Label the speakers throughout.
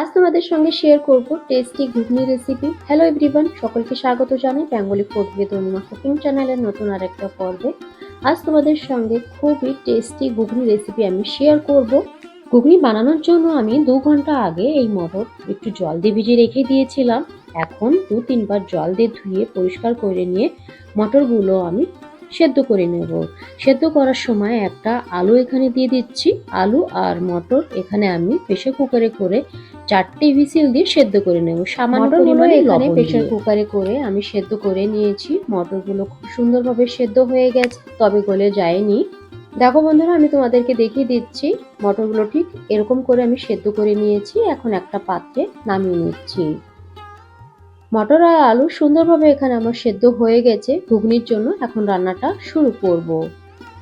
Speaker 1: আজ তোমাদের সঙ্গে শেয়ার করব tasty ghugni recipe hello everyone সকলকে স্বাগত জানাই Bengali food with Anuma cooking চ্যানেলের নতুন আরেকটা পর্বে। আজ তোমাদের সঙ্গে খুবই টেস্টি ঘুগনি রেসিপি আমি শেয়ার করব। ঘুগনি বানানোর জন্য আমি দু ঘণ্টা আগে এই মটর একটু জল দিয়ে ভিজিয়ে রেখে দিয়েছিলাম। এখন দু তিনবার জল দিয়ে ধুয়ে পরিষ্কার করে নিয়ে মটরগুলো আমি সেদ্ধ করে নেব। সেদ্ধ করার সময় একটা আলু এখানে দিয়ে দিচ্ছি। আলু আর মটর এখানে আমি প্রেশার কুকারে করে চারটে হুইসেল দিয়ে সেদ্ধ করে নেব। সামান্য পরিমাণে
Speaker 2: এখানে
Speaker 1: প্রেশার কুকারে করে আমি সেদ্ধ করে নিয়েছি। মটরগুলো খুব সুন্দরভাবে সেদ্ধ হয়ে গেছে তবে গলে যায়নি। দেখো বন্ধুরা আমি তোমাদেরকে দেখিয়ে দিচ্ছি মটরগুলো ঠিক এরকম করে আমি সেদ্ধ করে নিয়েছি। এখন একটা পাত্রে নামিয়ে নিচ্ছি। মটর আর আলু সুন্দরভাবে এখানে আমার সেদ্ধ হয়ে গেছে। ঘুগনির জন্য এখন রান্নাটা শুরু করব।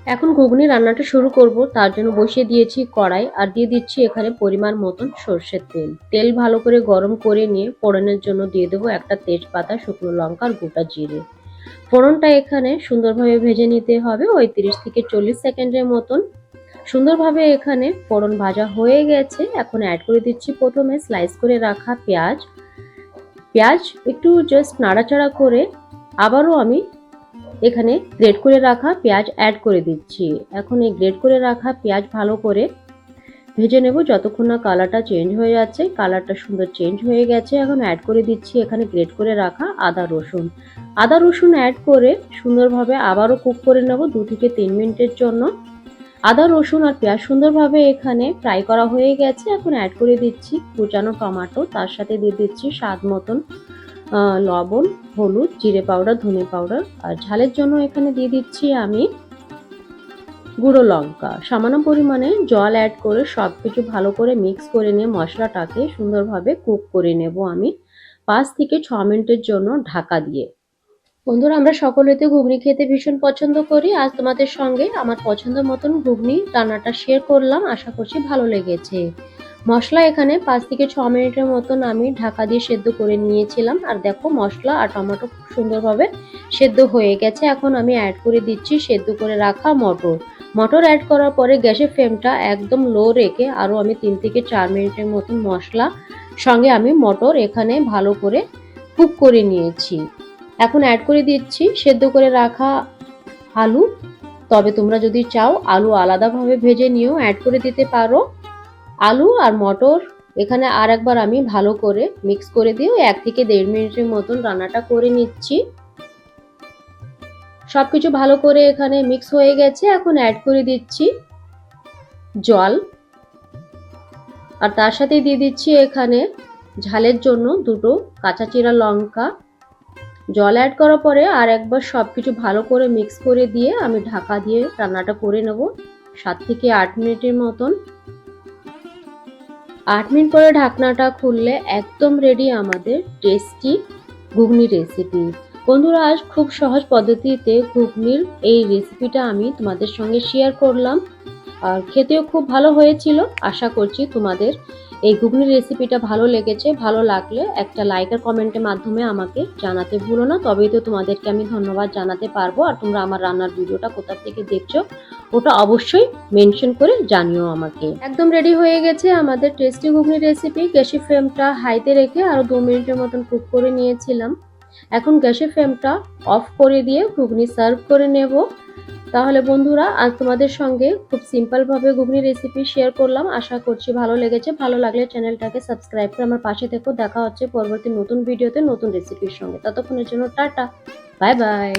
Speaker 1: এখন ঘুগনি রান্নাটা শুরু করব। তার জন্য বসিয়ে দিয়েছি কড়াই আর দিয়ে দিচ্ছি এখানে পরিমাণ মতন সর্ষের তেল। তেল ভালো করে গরম করে নিয়ে ফোড়নের জন্য দিয়ে দেবো একটা তেজপাতা, শুকনো লঙ্কা আর গোটা জিরে। ফোড়নটা এখানে সুন্দরভাবে ভেজে নিতে হবে ওই তিরিশ থেকে চল্লিশ সেকেন্ডের মতন। সুন্দরভাবে এখানে ফোড়ন ভাজা হয়ে গেছে। এখন অ্যাড করে দিচ্ছি প্রথমে স্লাইস করে রাখা পেঁয়াজ। পেঁয়াজ একটু জাস্ট নাড়াচাড়া করে আবারও আমি এখানে গ্রেট করে রাখা পেঁয়াজ অ্যাড করে দিচ্ছি। এখন এই গ্রেট করে রাখা পেঁয়াজ ভালো করে ভেজে নেব যতক্ষণ না কালারটা চেঞ্জ হয়ে যাচ্ছে। কালারটা সুন্দর চেঞ্জ হয়ে গেছে। এখন অ্যাড করে দিচ্ছি এখানে গ্রেট করে রাখা আদা রসুন। আদা রসুন অ্যাড করে সুন্দরভাবে আবারও কুক করে নেব দু থেকে তিন মিনিটের জন্য। আদা, রসুন আর পেঁয়াজ সুন্দরভাবে এখানে ফ্রাই করা হয়ে গেছে। এখন অ্যাড করে দিচ্ছি কুচানো টমেটো, তার সাথে দিয়ে দিচ্ছি স্বাদ মতন লবণ, হলুদ, জিরে পাউডার, ধনে পাউডার। আর ঝালের জন্য এখানে দিয়ে দিচ্ছি আমি গুঁড়ো লঙ্কা। সামান্য পরিমাণে জল অ্যাড করে সব কিছু ভালো করে মিক্স করে নিয়ে মশলাটাকে সুন্দরভাবে কুক করে নেব আমি পাঁচ থেকে ছ মিনিটের জন্য ঢাকা দিয়ে। বন্ধুরা, আমরা সকলেতে ঘুগনি খেতে ভীষণ পছন্দ করি। আজ তোমাদের সঙ্গে আমার পছন্দ মতন ঘুগনি রান্নাটা শেয়ার করলাম। আশা করছি ভালো লেগেছে। মশলা এখানে পাঁচ থেকে ছ মিনিটের মতন আমি ঢাকা দিয়ে সেদ্ধ করে নিয়েছিলাম। আর দেখো, মশলা আর টমেটো খুব সুন্দরভাবে সেদ্ধ হয়ে গেছে। এখন আমি অ্যাড করে দিচ্ছি সেদ্ধ করে রাখা মটর। মটর অ্যাড করার পরে গ্যাসের ফ্লেমটা একদম লো রেখে আরও আমি তিন থেকে চার মিনিটের মতন মশলা সঙ্গে আমি মটর এখানে ভালো করে কুক করে নিয়েছি। এখন অ্যাড করে দিচ্ছি, সেদ্ধ করে রাখা আলু। তবে তোমরা যদি চাও, আলু আলাদাভাবে ভেজে নিয়েও অ্যাড করে দিতে পারো। আলু আর মটর, এখানে আর একবার আমি ভালো করে মিক্স করে দিয়েও এক থেকে দেড় মিনিটের মতন রান্নাটা করে নিচ্ছি। সবকিছু ভালো করে এখানে মিক্স হয়ে গেছে, এখন অ্যাড করে দিচ্ছি জল। আর তার সাথে দিয়ে দিচ্ছি এখানে ঝালের জন্য দুটো কাঁচা চিরা লঙ্কা। জল অ্যাড করার পরে আর একবার সব কিছু ভালো করে মিক্স করে দিয়ে আমি ঢাকা দিয়ে রান্নাটা করে নেব। সাত থেকে আট মিনিটের মতন। আট মিনিট পরে ঢাকনাটা খুললে একদম রেডি আমাদের টেস্টি ঘুগনি রেসিপি বন্ধুরা, আজ খুব সহজ পদ্ধতিতে ঘুগনির এই রেসিপিটা আমি তোমাদের সঙ্গে শেয়ার করলাম। আর খেতেও খুব ভালো হয়েছিল। আশা করছি তোমাদের এই ঘুগনির রেসিপিটা ভালো লেগেছে, ভালো লাগলে একটা লাইক আর কমেন্টের মাধ্যমে আমাকে জানাতে ভুলো না। তবেই তো তোমাদেরকে আমি ধন্যবাদ জানাতে পারব। আর তোমরা আমার রান্নার ভিডিওটা কোথা থেকে দেখছ, ওটা অবশ্যই মেনশন করে জানিও আমাকে। একদম রেডি হয়ে গেছে আমাদের টেস্টি ঘুগনি রেসিপি গ্যাসের ফ্লেমটা হাইতে রেখে আরও দু মিনিটের মতন কুক করে নিয়েছিলাম। এখন গ্যাসের ফ্লেমটা অফ করে দিয়ে ঘুগনি সার্ভ করে নেব। তাহলে বন্ধুরা, আজ তোমাদের সঙ্গে খুব সিম্পলভাবে ঘুগনি রেসিপি শেয়ার করলাম। আশা করছি ভালো লেগেছে। ভালো লাগলে চ্যানেলটাকে সাবস্ক্রাইব করে আমার পাশে থেকো। দেখা হচ্ছে পরবর্তী নতুন ভিডিওতে নতুন রেসিপির সঙ্গে। ততক্ষণের জন্য টাটা। Bye bye